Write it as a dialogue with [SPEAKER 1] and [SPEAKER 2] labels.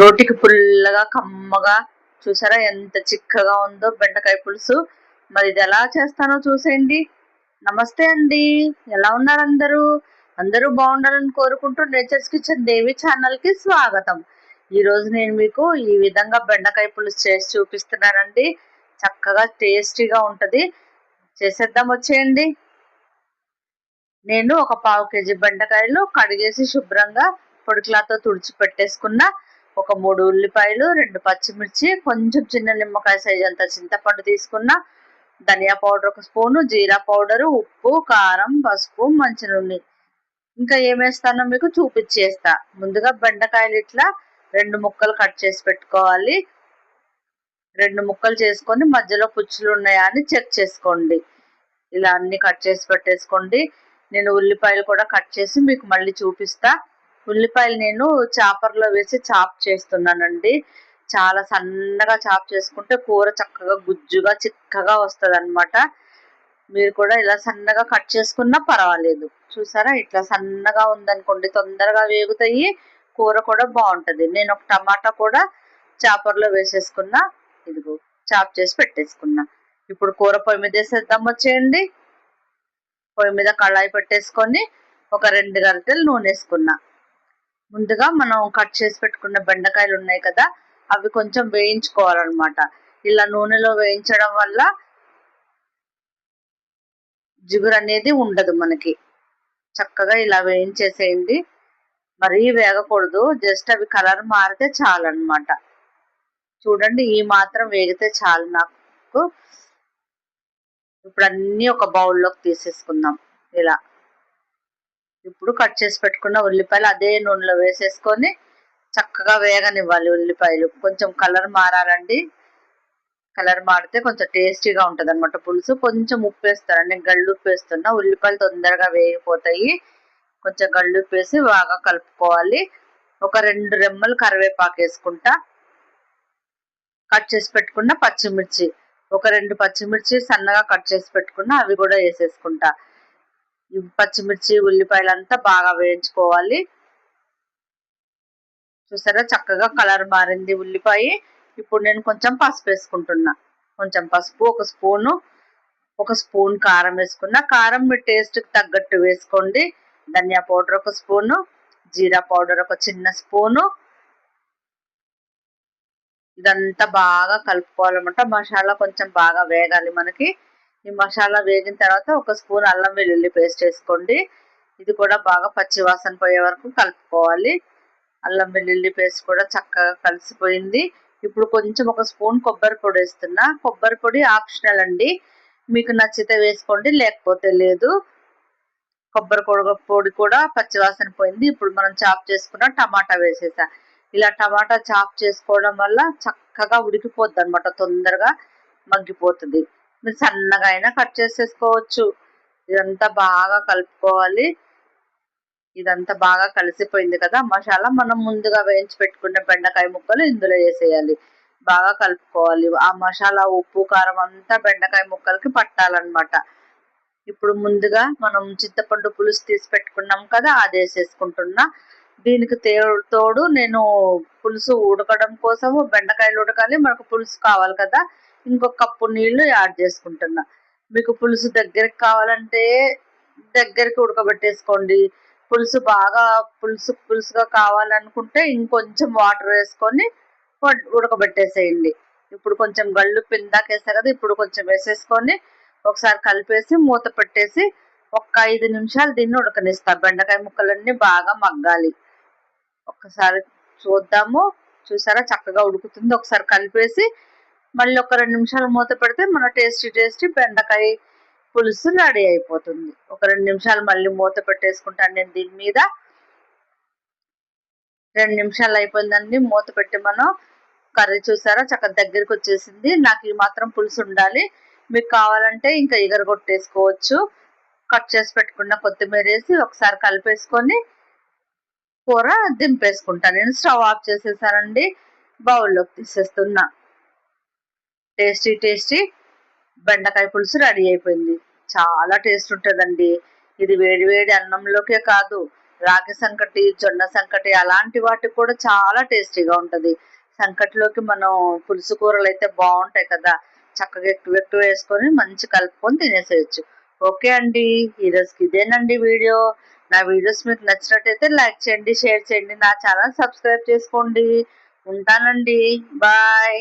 [SPEAKER 1] నోటికి పుల్లగా కమ్మగా చూసారా? ఎంత చిక్కగా ఉందో బెండకాయ పులుసు. మరి ఇది ఎలా చేస్తానో చూసేయండి. నమస్తే అండి. ఎలా ఉన్నారు అందరూ? అందరూ బాగుండాలని కోరుకుంటూ నేచర్స్ కిచెన్ దేవి ఛానల్కి స్వాగతం. ఈరోజు నేను మీకు ఈ విధంగా బెండకాయ పులుసు చేసి చూపిస్తున్నానండి. చక్కగా టేస్టీగా ఉంటుంది. చేసేద్దాం వచ్చేయండి. నేను ఒక పావు కేజీ బెండకాయలు కడిగేసి శుభ్రంగా పొడి క్లాత్తో తుడిచి పెట్టేసుకున్న. ఒక మూడు ఉల్లిపాయలు రెండు పచ్చిమిర్చి కొంచెం చిన్న నిమ్మకాయ సైజ్ అంత చింతపండు తీసుకున్న ధనియా పౌడర్ ఒక స్పూను జీరా పౌడర్ ఉప్పు కారం పసుపు మంచి నూనె ఇంకా ఏమేస్తానో మీకు చూపించేస్తా. ముందుగా బెండకాయలు ఇట్లా రెండు ముక్కలు కట్ చేసి పెట్టుకోవాలి. రెండు ముక్కలు చేసుకొని మధ్యలో పుచ్చులు ఉన్నాయా అని చెక్ చేసుకోండి. ఇలా అన్ని కట్ చేసి పెట్టేసుకోండి. నేను ఉల్లిపాయలు కూడా కట్ చేసి మీకు మళ్ళీ చూపిస్తా. ఉల్లిపాయలు నేను చాపర్లో వేసి చాప్ చేస్తున్నానండి. చాలా సన్నగా చాప్ చేసుకుంటే కూర చక్కగా గుజ్జుగా చిక్కగా వస్తుంది అనమాట మీరు కూడా ఇలా సన్నగా కట్ చేసుకున్నా పర్వాలేదు. చూసారా? ఇట్లా సన్నగా ఉందనుకోండి తొందరగా వేగుతాయి. కూర కూడా బాగుంటుంది. నేను ఒక టమాటా కూడా చాపర్లో వేసేసుకున్నా ఇదిగో చాప్ చేసి పెట్టేసుకున్నా. ఇప్పుడు కూర పొయ్యి మీద వేసేద్దాం వచ్చేయండి. పొయ్యి మీద కళాయి పెట్టేసుకొని ఒక రెండు గరిటెలు నూనె వేసుకున్నా. ముందుగా మనం కట్ చేసి పెట్టుకున్న బెండకాయలు ఉన్నాయి కదా అవి కొంచెం వేయించుకోవాలన్నమాట. ఇలా నూనెలో వేయించడం వల్ల జిగురు అనేది ఉండదు మనకి. చక్కగా ఇలా వేయించేసేయండి. మరీ వేగకూడదు జస్ట్ అవి కలర్ మారితే చాలు అనమాట చూడండి ఈ మాత్రం వేగితే చాలు నాకు. ఇప్పుడు అన్ని ఒక బౌల్లోకి తీసేసుకుందాం. ఇలా. ఇప్పుడు కట్ చేసి పెట్టుకున్న ఉల్లిపాయలు అదే నూనెలో వేసేసుకొని చక్కగా వేగనివ్వాలి ఉల్లిపాయలు. కొంచెం కలర్ మారాలండి. కలర్ మారితే కొంచెం టేస్టీగా ఉంటుంది అనమాట పులుసు. కొంచెం ఉప్పు వేస్తారండి నేను గళ్ళు ఉప్పు వేస్తున్నా ఉల్లిపాయలు తొందరగా వేగిపోతాయి. కొంచెం గళ్ళు ఉప్పు వేసి బాగా కలుపుకోవాలి. ఒక రెండు రెమ్మలు కరివేపాకు వేసుకుంటా. కట్ చేసి పెట్టుకున్న పచ్చిమిర్చి. ఒక రెండు పచ్చిమిర్చి సన్నగా కట్ చేసి పెట్టుకున్న అవి కూడా వేసేసుకుంటా. పచ్చిమిర్చి ఉల్లిపాయలు అంతా బాగా వేయించుకోవాలి. చూసారా? చక్కగా కలర్ మారింది ఉల్లిపాయ. ఇప్పుడు నేను కొంచెం పసుపు వేసుకుంటున్నా. కొంచెం పసుపు ఒక స్పూను ఒక స్పూన్ కారం వేసుకున్నా. కారం మీ టేస్ట్కి తగ్గట్టు వేసుకోండి. ధనియా పౌడర్ ఒక స్పూను జీరా పౌడర్ ఒక చిన్న స్పూను. ఇదంతా బాగా కలుపుకోవాలన్నమాట. మసాలా కొంచెం బాగా వేగాలి మనకి. ఈ మసాలా వేగిన తర్వాత ఒక స్పూన్ అల్లం వెల్లుల్లి పేస్ట్ వేసుకోండి. ఇది కూడా బాగా పచ్చి వాసన పోయే వరకు కలుపుకోవాలి. అల్లం వెల్లుల్లి పేస్ట్ కూడా చక్కగా కలిసిపోయింది. ఇప్పుడు కొంచెం ఒక స్పూన్ కొబ్బరి పొడి వేస్తున్నా. కొబ్బరి పొడి ఆప్షనల్ అండి. మీకు నచ్చితే వేసుకోండి లేకపోతే లేదు. కొబ్బరి పొడి కూడా పచ్చివాసన పోయింది. ఇప్పుడు మనం చాప్ చేసుకున్న టమాటా వేసేసా. ఇలా టమాటా చాప్ చేసుకోవడం వల్ల చక్కగా ఉడికిపోద్ది అనమాట తొందరగా మగ్గిపోతుంది. మీరు సన్నగా అయినా కట్ చేసేసుకోవచ్చు. ఇదంతా బాగా కలుపుకోవాలి. ఇదంతా బాగా కలిసిపోయింది కదా. మసాలా మనం ముందుగా వేయించి పెట్టుకున్న బెండకాయ ముక్కలు ఇందులో వేసేయాలి. బాగా కలుపుకోవాలి. ఆ మసాలా ఉప్పు కారం అంతా బెండకాయ ముక్కలకి పట్టాలన్నమాట. ఇప్పుడు ముందుగా మనం చింతపండు పులుసు తీసి పెట్టుకున్నాం కదా అది వేసేసుకుంటున్నా. దీనికి తోడు నేను పులుసు ఉడకడం కోసము బెండకాయలు ఉడకాలి. మనకు పులుసు కావాలి కదా. ఇంకొక కప్పు నీళ్ళు యాడ్ చేసుకుంటున్నా. మీకు పులుసు దగ్గరికి కావాలంటే దగ్గరికి ఉడకబెట్టేసుకోండి. పులుసు బాగా పులుసు పులుసుగా కావాలనుకుంటే ఇంకొంచెం వాటర్ వేసుకొని ఉడకబెట్టేసేయండి. ఇప్పుడు కొంచెం గళ్ళు పిందాకేసా కదా ఇప్పుడు కొంచెం వేసేసుకొని ఒకసారి కలిపేసి మూత పెట్టేసి ఒక ఐదు నిమిషాలు దీన్ని ఉడకనిస్తా. బెండకాయ ముక్కలన్నీ బాగా మగ్గాలి. ఒక్కసారి చూద్దాము. చూసారా? చక్కగా ఉడుకుతుంది. ఒకసారి కలిపేసి మళ్ళీ ఒక రెండు నిమిషాలు మూత పెడితే మన టేస్టీ టేస్టీ బెండకాయ పులుసు రెడీ అయిపోతుంది. ఒక రెండు నిమిషాలు మళ్ళీ మూత పెట్టేసుకుంటాను నేను దీని మీద. రెండు నిమిషాలు అయిపోయిందండి. మూత పెట్టి మనం కర్రీ చూసారా? చక్కగా దగ్గరికి వచ్చేసింది. నాకు ఈ మాత్రం పులుసు ఉండాలి. మీకు కావాలంటే ఇంకా ఎగర కొట్టేసుకోవచ్చు కట్ చేసి పెట్టుకున్న కొత్తిమీర వేసి ఒకసారి కలిపేసుకొని కూర దింపేసుకుంటాను నేను స్టవ్ ఆఫ్ చేసేసానండి. బౌల్లోకి తీసేస్తున్నా. టేస్టీ టేస్టీ బెండకాయ పులుసు రెడీ అయిపోయింది. చాలా టేస్ట్ ఉంటుందండి. ఇది వేడి వేడి అన్నంలోకే కాదు రాగి సంకటి జొన్న సంకటి అలాంటి వాటికి కూడా చాలా టేస్టీగా ఉంటుంది. సంకటిలోకి మనం పులుసు కూరలు అయితే బాగుంటాయి కదా చక్కగా ఎక్కువ ఎక్కువ వేసుకొని మంచి కలుపుకొని తినేసేయచ్చు. ఓకే అండి ఈ రోజుకి ఇదేనండి వీడియో. నా వీడియోస్ మీకు నచ్చినట్టయితే లైక్ చేయండి షేర్ చేయండి నా ఛానల్ సబ్స్క్రైబ్ చేసుకోండి. ఉంటానండి. బాయ్.